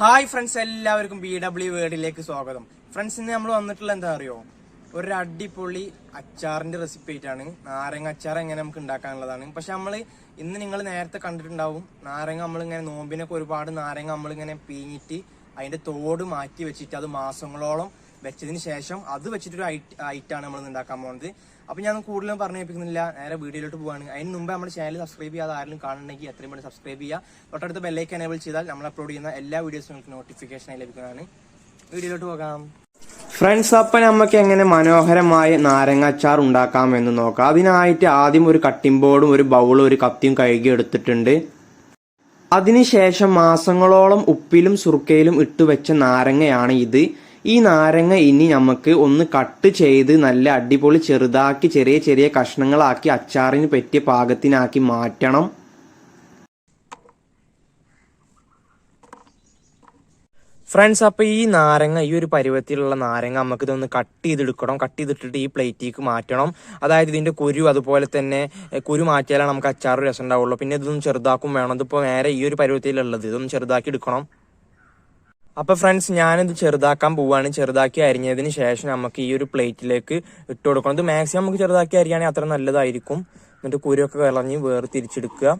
Hi friends എല്ലാവർക്കും B W വേർഡിലേക്ക് സ്വാഗതം. ഫ്രണ്ട്സ് ഇന്ന് നമ്മൾ വന്നിട്ടുള്ള എന്താ അറിയോ? ഒരു അടിപൊളി അച്ചാറിന്റെ റെസിപ്പി ആയിട്ടാണ്. നാരങ്ങ അച്ചാർ എങ്ങനെ നമുക്ക് ഉണ്ടാക്കാനുള്ളതാണ്. പക്ഷെ നമ്മൾ ഇന്ന് നിങ്ങൾ നേരത്തെ കണ്ടിട്ടുണ്ടാവും. നാരങ്ങ നമ്മളിങ്ങനെ നോമ്പിനൊക്കെ ഒരുപാട് നാരങ്ങ നമ്മളിങ്ങനെ പീഞ്ഞിട്ട് അതിന്റെ തോട് മാറ്റി വെച്ചിട്ട് അത് മാസങ്ങളോളം വെച്ചതിന് ശേഷം അത് വെച്ചിട്ടൊരു ഐറ്റാണ് നമ്മൾ ഉണ്ടാക്കാൻ പോകുന്നത്. അപ്പൊ ഞാൻ കൂടുതലും പറഞ്ഞു കേൾപ്പിക്കുന്നില്ല നേരെ വീഡിയോയിലോട്ട് പോവാണ്. അതിന് മുമ്പ് നമ്മുടെ ചാനൽ സബ്സ്ക്രൈബ് ചെയ്യാതെ ആരെങ്കിലും കാണണമെങ്കിൽ എത്രയും വേണ്ടി സബ്സ്ക്രൈബ് ചെയ്യുക. തൊട്ടടുത്ത് ബെല്ലൈക്ക് എനേബിൾ ചെയ്താൽ നമ്മൾ അപ്ലോഡ് ചെയ്യുന്ന എല്ലാ വീഡിയോസും നിങ്ങൾക്ക് നോട്ടിഫിക്കേഷനായി ലഭിക്കുന്നതാണ്. വീഡിയോയിലോട്ട് പോകാം. ഫ്രണ്ട്സ് അപ്പം നമുക്ക് എങ്ങനെ മനോഹരമായ നാരങ്ങാച്ചാർ ഉണ്ടാക്കാമെന്ന് നോക്കാം. അതിനായിട്ട് ആദ്യം ഒരു കട്ടിംഗ് ബോർഡും ഒരു ബൗളും ഒരു കത്തിയും കഴുകി എടുത്തിട്ടുണ്ട്. അതിനുശേഷം മാസങ്ങളോളം ഉപ്പിലും സുർക്കയിലും ഇട്ടുവെച്ച നാരങ്ങയാണ് ഇത്. ഈ നാരങ്ങ ഇനി നമുക്ക് ഒന്ന് കട്ട് ചെയ്ത് നല്ല അടിപൊളി ചെറുതാക്കി ചെറിയ ചെറിയ കഷ്ണങ്ങളാക്കി അച്ചാറിന് പറ്റിയ പാകത്തിനാക്കി മാറ്റണം. ഫ്രണ്ട്സ് അപ്പൊ ഈ നാരങ്ങ ഈ ഒരു പരുവത്തിലുള്ള നാരങ്ങ നമുക്ക് ഇതൊന്ന് കട്ട് ചെയ്തെടുക്കണം. കട്ട് ചെയ്തിട്ടിട്ട് ഈ പ്ലേറ്റിലേക്ക് മാറ്റണം. അതായത് ഇതിന്റെ കുരു അതുപോലെ തന്നെ കുരു മാറ്റിയാലാണ് നമുക്ക് അച്ചാറ് രസം ഉണ്ടാവുള്ളൂ. പിന്നെ ഇതൊന്നും ചെറുതാക്കും വേണം. ഇതിപ്പോ നേരെ ഈ ഒരു പരുവത്തിലുള്ളത് ഇതൊന്ന് ചെറുതാക്കി എടുക്കണം. അപ്പൊ ഫ്രണ്ട്സ് ഞാനിത് ചെറുതാക്കാൻ പോവാണ്. ചെറുതാക്കി അരിഞ്ഞതിന് ശേഷം നമുക്ക് ഈ ഒരു പ്ലേറ്റിലേക്ക് ഇട്ട് കൊടുക്കണം. ഇത് മാക്സിമം നമുക്ക് ചെറുതാക്കി അരിയാണെങ്കിൽ അത്ര നല്ലതായിരിക്കും. എന്നിട്ട് കുരുവൊക്കെ കളഞ്ഞ് വേറെ തിരിച്ചെടുക്കുക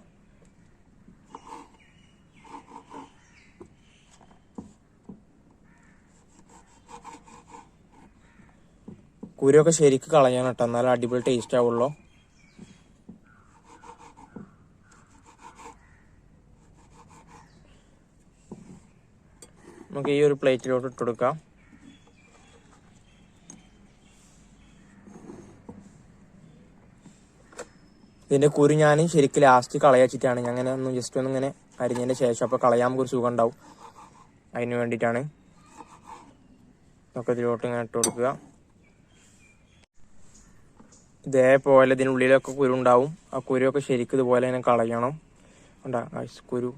കുരുവൊക്കെ ശരിക്ക് കളയണം കേട്ടോ. എന്നാലും അടിപൊളി ടേസ്റ്റ് ആവുള്ളൂ. നമുക്ക് ഈ ഒരു പ്ലേറ്റിലോട്ട് ഇട്ട് കൊടുക്കാം. ഇതിന്റെ കുരു ഞാൻ ശരിക്കും ലാസ്റ്റ് കളയാച്ചിട്ടാണ്. ഞാൻ അങ്ങനെ ഒന്ന് ജസ്റ്റ് ഒന്ന് ഇങ്ങനെ അരിഞ്ഞതിന്റെ ശേഷം അപ്പോൾ കളയാൻ നമുക്ക് ഒരു സുഖം ഉണ്ടാവും. അതിന് വേണ്ടിയിട്ടാണ്. ഒക്കെ ഇതിലോട്ട് ഇങ്ങനെ ഇട്ട് കൊടുക്കുക. ഇതേപോലെ ഇതിനുള്ളിലൊക്കെ കുരു ഉണ്ടാവും. ആ കുരുവൊക്കെ ശരിക്കും ഇതുപോലെ തന്നെ കളയണം. ഉണ്ടാ കുരു.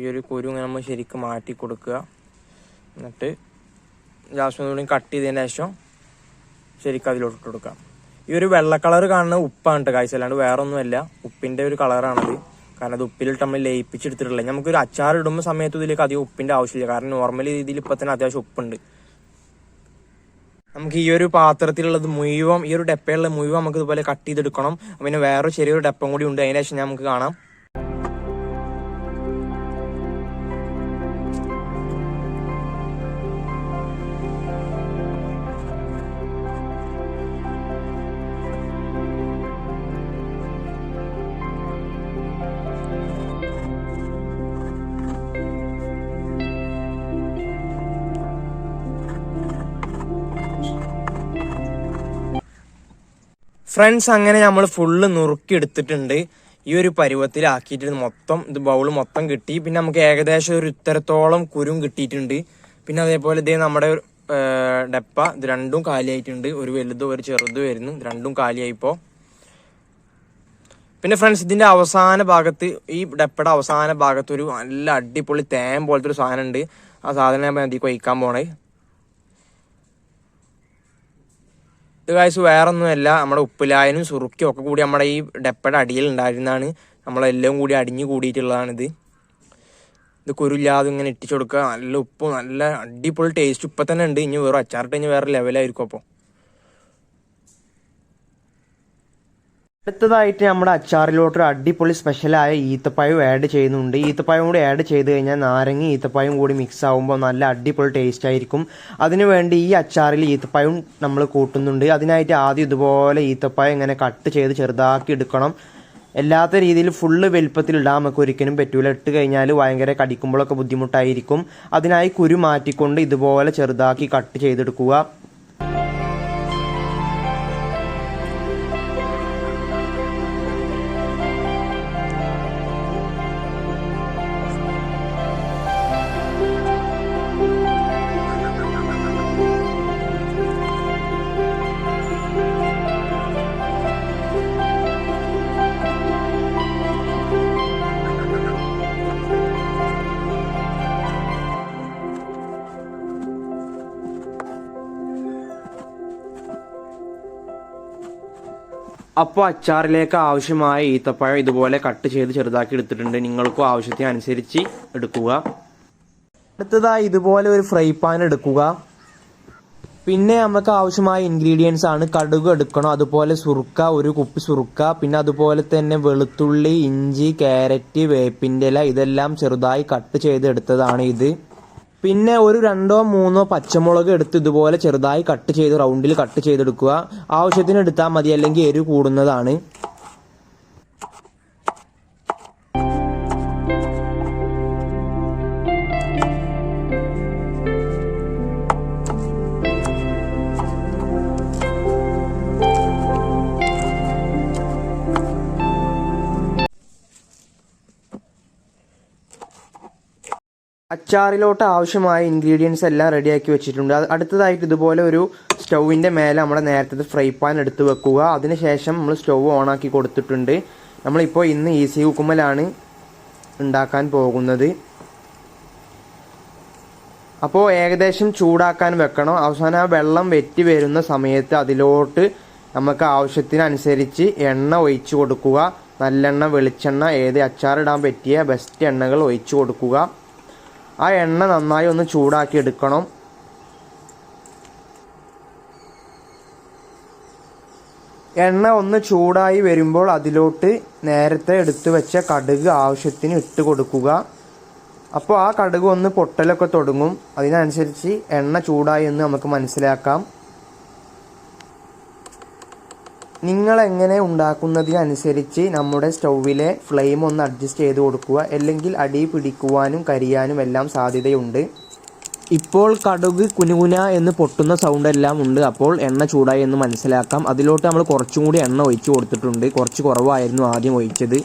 ഈ ഒരു കുരു ഇങ്ങനെ നമ്മൾ ശരിക്കും മാറ്റി കൊടുക്കുക. എന്നിട്ട് ലാസ്റ്റ് കൂടി കട്ട് ചെയ്തതിന് ശേഷം ശരിക്കും അതിലോട്ട് ഇട്ട് കൊടുക്കാം. ഈ ഒരു വെള്ള കളർ കാണുന്ന ഉപ്പാണ് കേട്ടോ കാഴ്ച അല്ലാണ്ട് വേറെ ഒന്നുമല്ല ഉപ്പിന്റെ ഒരു കളറാണത് കാരണം അത് ഉപ്പിലിട്ട് നമ്മൾ നമുക്ക് ഒരു അച്ചാർ ഇടുമ്പോൾ സമയത്ത് ഇതിലേക്ക് അധികം ഉപ്പിന്റെ ആവശ്യമില്ല. കാരണം നോർമൽ രീതിയിൽ ഇപ്പം തന്നെ അത്യാവശ്യം ഉപ്പുണ്ട്. നമുക്ക് ഈ ഒരു പാത്രത്തിലുള്ളത് മുഴുവൻ ഈ ഒരു ഡെപ്പയുള്ള മുഴുവൻ നമുക്ക് ഇതുപോലെ കട്ട് ചെയ്തെടുക്കണം. പിന്നെ വേറെ ചെറിയൊരു ഡപ്പം കൂടി ഉണ്ട്. അതിന് ശേഷം നമുക്ക് കാണാം. ഫ്രണ്ട്സ് അങ്ങനെ നമ്മൾ ഫുള്ള് നുറുക്കി എടുത്തിട്ടുണ്ട്. ഈ ഒരു പരുവത്തിലാക്കിയിട്ട് മൊത്തം ഇത് ബൗൾ മൊത്തം കിട്ടി. പിന്നെ നമുക്ക് ഏകദേശം ഒരു ഇത്തരത്തോളം കുരും കിട്ടിയിട്ടുണ്ട്. പിന്നെ അതേപോലെ ഇതേ നമ്മുടെ ഡപ്പ ഇത് രണ്ടും കാലിയായിട്ടുണ്ട്. ഒരു വലുതും ഒരു ചെറുതും വരുന്നു രണ്ടും കാലിയായിപ്പോൾ പിന്നെ ഫ്രണ്ട്സ് ഇതിന്റെ അവസാന ഭാഗത്ത് ഈ ഡപ്പയുടെ അവസാന ഭാഗത്ത് ഒരു നല്ല അടിപൊളി തേൻ പോലത്തെ ഒരു സാധനം ഉണ്ട് ആ സാധനം ഞാൻ അതിലേക്ക് വയ്ക്കാൻ പോണേ. ഇത് കാഴ്ച വേറൊന്നുമല്ല. നമ്മുടെ ഉപ്പിലായനും സുറുക്കും ഒക്കെ കൂടി നമ്മുടെ ഈ ഡെപ്പയുടെ അടിയിൽ ഉണ്ടായിരുന്നതാണ്. നമ്മളെല്ലാം കൂടി അടിഞ്ഞു കൂടിയിട്ടുള്ളതാണിത്. ഇത് കുരുല്ലാതെ ഇങ്ങനെ ഇട്ടിച്ചു കൊടുക്കുക. നല്ല ഉപ്പ് നല്ല അടിപൊളി ടേസ്റ്റ് ഇപ്പം തന്നെ ഉണ്ട്. ഇനി വേറെ അച്ചാറിട്ട് കഴിഞ്ഞാൽ വേറെ ലെവലായിരിക്കും അപ്പോൾ അടുത്തതായിട്ട് നമ്മുടെ അച്ചാറിലോട്ട് ഒരു അടിപൊളി സ്പെഷ്യലായ ഈത്തപ്പഴം ആഡ് ചെയ്യുന്നുണ്ട്. ഈത്തപ്പഴം കൂടി ആഡ് ചെയ്ത് കഴിഞ്ഞാൽ നാരങ്ങ ഈത്തപ്പഴം കൂടി മിക്സ് ആകുമ്പോൾ നല്ല അടിപൊളി ടേസ്റ്റ് ആയിരിക്കും. അതിനുവേണ്ടി ഈ അച്ചാറിൽ ഈത്തപ്പഴം നമ്മൾ കൂട്ടുന്നുണ്ട്. അതിനായിട്ട് ആദ്യം ഇതുപോലെ ഈത്തപ്പഴം ഇങ്ങനെ കട്ട് ചെയ്ത് ചെറുതാക്കി എടുക്കണം. എല്ലാത്ത രീതിയിൽ ഫുള്ള് വലുപ്പത്തിൽ ഇടാൻ നമുക്ക് ഒരിക്കലും പറ്റൂല. ഇട്ട് കഴിഞ്ഞാൽ ഭയങ്കര കടിക്കുമ്പോഴൊക്കെ ബുദ്ധിമുട്ടായിരിക്കും. അതിനായി കുരു മാറ്റിക്കൊണ്ട് ഇതുപോലെ ചെറുതാക്കി കട്ട് ചെയ്തെടുക്കുക. അപ്പോൾ അച്ചാറിലേക്ക് ആവശ്യമായ ഈത്തപ്പഴം ഇതുപോലെ കട്ട് ചെയ്ത് ചെറുതാക്കി എടുത്തിട്ടുണ്ട്. നിങ്ങൾക്കും ആവശ്യത്തിന് അനുസരിച്ച് എടുക്കുക. അടുത്തതായി ഇതുപോലെ ഒരു ഫ്രൈ പാൻ എടുക്കുക. പിന്നെ നമുക്ക് ആവശ്യമായ ഇൻഗ്രീഡിയൻസ് ആണ് കടുക് എടുക്കണം. അതുപോലെ സുറുക്ക ഒരു കുപ്പി സുറുക്ക. പിന്നെ അതുപോലെ തന്നെ വെളുത്തുള്ളി ഇഞ്ചി ക്യാരറ്റ് വേപ്പിന്റെ ഇല ഇതെല്ലാം ചെറുതായി കട്ട് ചെയ്ത് എടുത്തതാണ് ഇത്. പിന്നെ ഒരു രണ്ടോ മൂന്നോ പച്ചമുളക് എടുത്ത് ഇതുപോലെ ചെറുതായി കട്ട് ചെയ്ത് റൗണ്ടിൽ കട്ട് ചെയ്തെടുക്കുക. ആവശ്യത്തിന് എടുത്താൽ മതി അല്ലെങ്കിൽ എരിവ് കൂടുന്നതാണ്. അച്ചാറിലോട്ട് ആവശ്യമായ ഇൻഗ്രീഡിയൻസ് എല്ലാം റെഡിയാക്കി വെച്ചിട്ടുണ്ട്. അടുത്തതായിട്ട് ഇതുപോലെ ഒരു സ്റ്റൗവിന്റെ മേലെ നമ്മുടെ നേരത്തെ ഫ്രൈ പാൻ എടുത്ത് വെക്കുക. അതിനുശേഷം നമ്മൾ സ്റ്റൗ ആക്കി കൊടുത്തിട്ടുണ്ട്. നമ്മളിപ്പോൾ ഇന്ന് ഈസി കുക്കുമ്മലാണ് ഉണ്ടാക്കാൻ പോകുന്നത്. അപ്പോൾ ഏകദേശം ചൂടാക്കാൻ വെക്കണം. അവസാനം ആ വെള്ളം വെറ്റി വരുന്ന സമയത്ത് അതിലോട്ട് നമുക്ക് ആവശ്യത്തിനനുസരിച്ച് എണ്ണ ഒഴിച്ചു കൊടുക്കുക. നല്ലെണ്ണ വെളിച്ചെണ്ണ ഏത് അച്ചാറിടാൻ പറ്റിയ ബെസ്റ്റ് എണ്ണകൾ ഒഴിച്ചു കൊടുക്കുക. ആ എണ്ണ നന്നായി ഒന്ന് ചൂടാക്കി എടുക്കണം. എണ്ണ ഒന്ന് ചൂടായി വരുമ്പോൾ അതിലോട്ട് നേരത്തെ എടുത്തു വെച്ച കടുക് ആവശ്യത്തിന് ഇട്ട് കൊടുക്കുക. അപ്പോൾ ആ കടുക് ഒന്ന് പൊട്ടലൊക്കെ തുടങ്ങും. അതിനനുസരിച്ച് എണ്ണ ചൂടായി എന്ന് നമുക്ക് മനസ്സിലാക്കാം. നിങ്ങൾ എങ്ങനെ ഉണ്ടാക്കുന്നതിനനുസരിച്ച് നമ്മുടെ സ്റ്റൗവിലെ ഫ്ലെയിം ഒന്ന് അഡ്ജസ്റ്റ് ചെയ്ത് കൊടുക്കുക. അല്ലെങ്കിൽ അടി പിടിക്കുവാനും കരിയാനും എല്ലാം സാധ്യതയുണ്ട്. ഇപ്പോൾ കടുക് കുനുകുന എന്ന് പൊട്ടുന്ന സൗണ്ട് എല്ലാം ഉണ്ട്. അപ്പോൾ എണ്ണ ചൂടായി എന്ന് മനസ്സിലാക്കാം. അതിലോട്ട് നമ്മൾ കുറച്ചും കൂടി എണ്ണ ഒഴിച്ചു കൊടുത്തിട്ടുണ്ട്. കുറച്ച് കുറവായിരുന്നു ആദ്യം ഒഴിച്ചത്.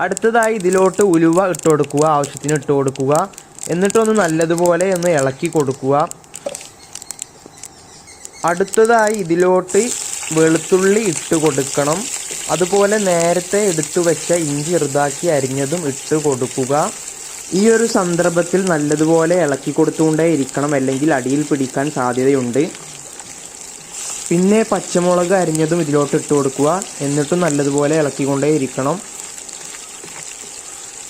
അടുത്തതായി ഇതിലോട്ട് ഉലുവ ഇട്ട് കൊടുക്കുക. ആവശ്യത്തിന് ഇട്ട് കൊടുക്കുക. എന്നിട്ടൊന്ന് നല്ലതുപോലെ ഒന്ന് ഇളക്കി കൊടുക്കുക. അടുത്തതായി ഇതിലോട്ട് വെളുത്തുള്ളി ഇട്ട് കൊടുക്കണം. അതുപോലെ നേരത്തെ എടുത്തു വെച്ച ഇഞ്ചി ചെറുതാക്കി അരിഞ്ഞതും ഇട്ട് കൊടുക്കുക. ഈ ഒരു സന്ദർഭത്തിൽ നല്ലതുപോലെ ഇളക്കി കൊടുത്തുകൊണ്ടേ ഇരിക്കണം. അല്ലെങ്കിൽ അടിയിൽ പിടിക്കാൻ സാധ്യതയുണ്ട്. പിന്നെ പച്ചമുളക് അരിഞ്ഞതും ഇതിലോട്ട് ഇട്ട് കൊടുക്കുക. എന്നിട്ടും നല്ലതുപോലെ ഇളക്കിക്കൊണ്ടേ ഇരിക്കണം.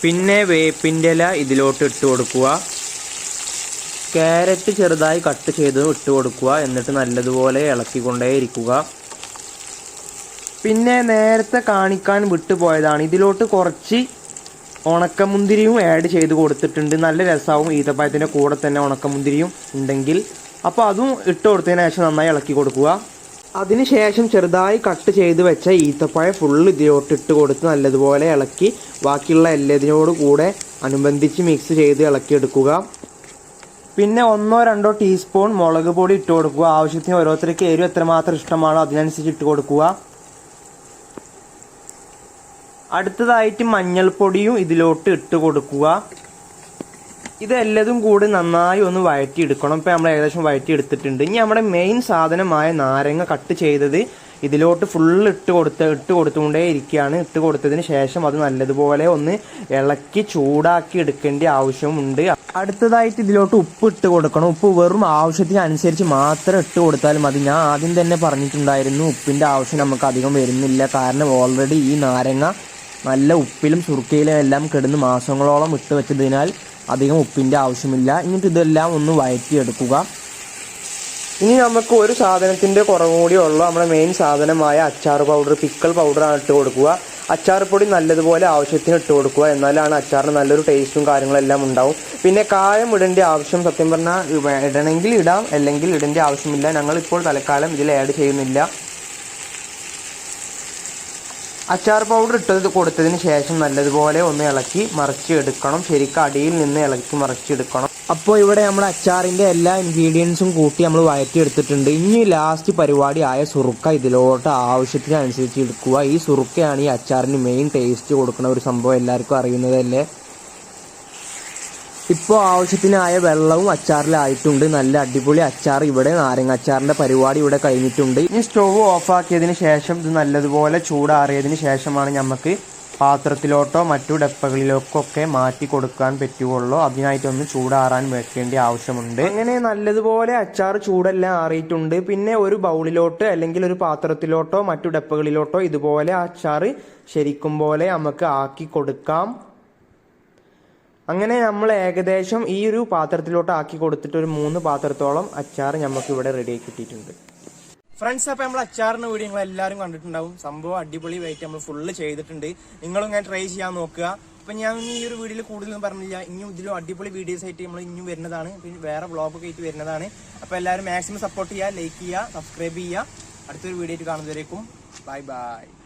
പിന്നെ വേപ്പിന്റെ ഇല ഇതിലോട്ട് ഇട്ട് കൊടുക്കുക. ക്യാരറ്റ് ചെറുതായി കട്ട് ചെയ്ത് ഇട്ട് കൊടുക്കുക. എന്നിട്ട് നല്ലതുപോലെ ഇളക്കിക്കൊണ്ടേ ഇരിക്കുക. പിന്നെ നേരത്തെ കാണിക്കാൻ വിട്ടുപോയതാണ്. ഇതിലോട്ട് കുറച്ച് ഉണക്കമുന്തിരിയും ആഡ് ചെയ്ത് കൊടുത്തിട്ടുണ്ട്. നല്ല രസമാവും ഈത്തപ്പഴത്തിന്റെ കൂടെ തന്നെ ഉണക്കമുന്തിരിയും ഉണ്ടെങ്കിൽ. അപ്പോൾ അതും ഇട്ട് കൊടുത്തതിന് ശേഷം നന്നായി ഇളക്കി കൊടുക്കുക. അതിനുശേഷം ചെറുതായി കട്ട് ചെയ്ത് വെച്ച ഈത്തപ്പഴം ഫുള്ള് ഇതിലോട്ട് ഇട്ട് കൊടുത്ത് നല്ലതുപോലെ ഇളക്കി. ബാക്കിയുള്ള എല്ലാതിനോട് കൂടെ അനുബന്ധിച്ച് മിക്സ് ചെയ്ത് ഇളക്കിയെടുക്കുക പിന്നെ ഒന്നോ രണ്ടോ ടീസ്പൂൺ മുളക് പൊടി ഇട്ട് കൊടുക്കുക. ആവശ്യത്തിന് ഓരോരുത്തർക്ക് എരിവ് എത്രമാത്രം ഇഷ്ടമാണോ അതിനനുസരിച്ച് ഇട്ട് കൊടുക്കുക. അടുത്തതായിട്ട് മഞ്ഞൾപ്പൊടിയും ഇതിലോട്ട് ഇട്ട് കൊടുക്കുക. ഇതെല്ലതും കൂടി നന്നായി ഒന്ന് വഴറ്റിയെടുക്കണം. ഇപ്പം നമ്മൾ ഏകദേശം വഴറ്റിയെടുത്തിട്ടുണ്ട്. ഇനി നമ്മുടെ മെയിൻ സാധനമായ നാരങ്ങ കട്ട് ചെയ്തത് ഇതിലോട്ട് ഫുള്ള് ഇട്ട് കൊടുത്ത് ഇട്ട് കൊടുത്തുകൊണ്ടേ ഇരിക്കുകയാണ്. ഇട്ട് കൊടുത്തതിന് ശേഷം അത് നല്ലതുപോലെ ഒന്ന് ഇളക്കി ചൂടാക്കി എടുക്കേണ്ട ആവശ്യമുണ്ട്. അടുത്തതായിട്ട് ഇതിലോട്ട് ഉപ്പ് ഇട്ട് കൊടുക്കണം. ഉപ്പ് വെറും ആവശ്യത്തിനനുസരിച്ച് മാത്രം ഇട്ട് കൊടുത്താൽ മതി. ഞാൻ ആദ്യം തന്നെ പറഞ്ഞിട്ടുണ്ടായിരുന്നു ഉപ്പിന്റെ ആവശ്യം നമുക്ക് അധികം വരുന്നില്ല. കാരണം ഓൾറെഡി ഈ നാരങ്ങ നല്ല ഉപ്പിലും സുറുക്കയിലും എല്ലാം കിടന്ന് മാസങ്ങളോളം ഇട്ട് വെച്ചതിനാൽ അധികം ഉപ്പിന്റെ ആവശ്യമില്ല. എന്നിട്ട് ഇതെല്ലാം ഒന്ന് വഴറ്റിയെടുക്കുക. ഇനി നമുക്ക് ഒരു സാധനത്തിന്റെ കുറവ് കൂടി ഉള്ളൂ. നമ്മുടെ മെയിൻ സാധനമായ അച്ചാർ പൗഡർ പിക്കൽ പൗഡറാണ് ഇട്ട് കൊടുക്കുക. അച്ചാർ പൊടി നല്ലതുപോലെ ആവശ്യത്തിന് ഇട്ട് കൊടുക്കുക. എന്നാലാണ് അച്ചാറിന് നല്ലൊരു ടേസ്റ്റും കാര്യങ്ങളെല്ലാം ഉണ്ടാവും. പിന്നെ കായം ഇടേണ്ട ആവശ്യം സത്യം പറഞ്ഞാൽ ഇടണമെങ്കിൽ ഇടാം. അല്ലെങ്കിൽ ഇടേണ്ട ആവശ്യമില്ല. ഞങ്ങൾ ഇപ്പോൾ തൽക്കാലം ഇതിൽ ആഡ് ചെയ്യുന്നില്ല. അച്ചാർ പൗഡർ ഇട്ടത് കൊടുത്തതിന് ശേഷം നല്ലതുപോലെ ഒന്ന് ഇളക്കി മറിച്ച് എടുക്കണം. ശരിക്കും അടിയിൽ നിന്ന് ഇളക്കി മറിച്ചെടുക്കണം അപ്പോൾ ഇവിടെ നമ്മൾ അച്ചാറിന്റെ എല്ലാ ഇൻഗ്രീഡിയൻസും കൂട്ടി നമ്മൾ വഴറ്റിയെടുത്തിട്ടുണ്ട്. ഇനി ലാസ്റ്റ് പരിപാടി ആയ സുറുക്ക ഇതിലോട്ട് ആവശ്യത്തിനനുസരിച്ച് എടുക്കുക. ഈ സുറുക്കയാണ് ഈ അച്ചാറിന് മെയിൻ ടേസ്റ്റ് കൊടുക്കുന്ന ഒരു സംഭവം. എല്ലാവർക്കും അറിയുന്നതല്ലേ? ഇപ്പോൾ ആവശ്യത്തിനായ വെള്ളവും അച്ചാറിലായിട്ടുണ്ട്. നല്ല അടിപൊളി അച്ചാർ ഇവിടെ നാരങ്ങ അച്ചാറിന്റെ പരിപാടി ഇവിടെ കഴിഞ്ഞിട്ടുണ്ട്. ഇനി സ്റ്റവ് ഓഫാക്കിയതിന് ശേഷം ഇത് നല്ലതുപോലെ ചൂടാറിയതിന് ശേഷമാണ് നമുക്ക് പാത്രത്തിലോട്ടോ മറ്റു ഡപ്പകളിലേക്കോ ഒക്കെ മാറ്റി കൊടുക്കാൻ പറ്റുകയുള്ളൂ. അതിനായിട്ടൊന്ന് ചൂടാറാൻ വെക്കേണ്ട ആവശ്യമുണ്ട്. അങ്ങനെ നല്ലതുപോലെ അച്ചാർ ചൂടെല്ലാം ആറിയിട്ടുണ്ട്. പിന്നെ ഒരു ബൗളിലോട്ട് അല്ലെങ്കിൽ ഒരു പാത്രത്തിലോട്ടോ മറ്റു ഡപ്പകളിലോട്ടോ ഇതുപോലെ അച്ചാർ ശരിക്കും പോലെ നമുക്ക് ആക്കി കൊടുക്കാം. അങ്ങനെ നമ്മൾ ഏകദേശം ഈ ഒരു പാത്രത്തിലോട്ട് ആക്കി കൊടുത്തിട്ട് ഒരു മൂന്ന് പാത്രത്തോളം അച്ചാർ നമുക്ക് ഇവിടെ റെഡി ആക്കി കിട്ടിയിട്ടുണ്ട്. ഫ്രണ്ട്സ് അപ്പൊ നമ്മൾ അച്ചാറിന്റെ വീഡിയോ നിങ്ങൾ എല്ലാവരും കണ്ടിട്ടുണ്ടാവും. സംഭവം അടിപൊളി ആയിട്ട് നമ്മൾ ഫുള്ള് ചെയ്തിട്ടുണ്ട്. നിങ്ങളും ഇങ്ങനെ ട്രൈ ചെയ്യാൻ നോക്കുക. അപ്പൊ ഞാൻ ഈ ഒരു വീഡിയോയിൽ കൂടുതലൊന്നും പറഞ്ഞില്ല. ഇനിയും ഇതിലും അടിപൊളി വീഡിയോസ് ആയിട്ട് നമ്മൾ ഇനിയും വരുന്നതാണ്. പിന്നെ വേറെ വ്ളോഗൊക്കെ ആയിട്ട് വരുന്നതാണ്. അപ്പൊ എല്ലാവരും മാക്സിമം സപ്പോർട്ട് ചെയ്യുക ലൈക്ക് ചെയ്യുക സബ്സ്ക്രൈബ് ചെയ്യുക. അടുത്തൊരു വീഡിയോ ആയിട്ട് കാണുന്നവരേക്കും ബൈ ബൈ